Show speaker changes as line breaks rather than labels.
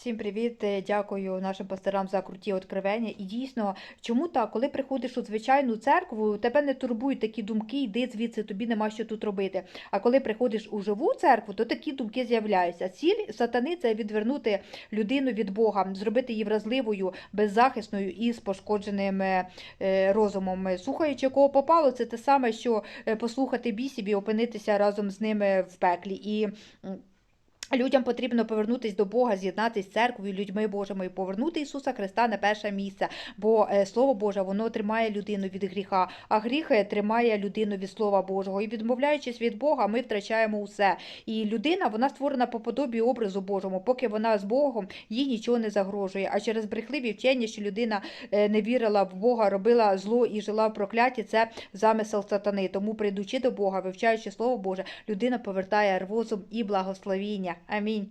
Всім привіт! Е, Дякую нашим пасторам за круті откровення. І дійсно, чому так, коли приходиш у звичайну церкву, тебе не турбують такі думки, йди звідси, тобі нема що тут робити. А коли приходиш у живу церкву, то такі думки з'являються. Ціль сатани це відвернути людину від Бога, зробити її вразливою, беззахисною і з пошкодженим е, е, розумом. Слухаючи кого попало, це те саме, що послухати бісів і опинитися разом з ними в пеклі. І Людям потрібно повернутися до Бога, з'єднатися з церквою, людьми Божими і повернути Ісуса Христа на перше місце. Бо е, Слово Боже, воно тримає людину від гріха, а гріх тримає людину від Слова Божого. І відмовляючись від Бога, ми втрачаємо усе. І людина вона створена по подобі образу Божому. Поки вона з Богом, їй нічого не загрожує. А через брехливі вчення, що людина е, не вірила в Бога, робила зло і жила в прокляті, це замисел сатани. Тому, прийдучи до Бога, вивчаючи Слово Боже, людина повертає розум і благословіння. I mean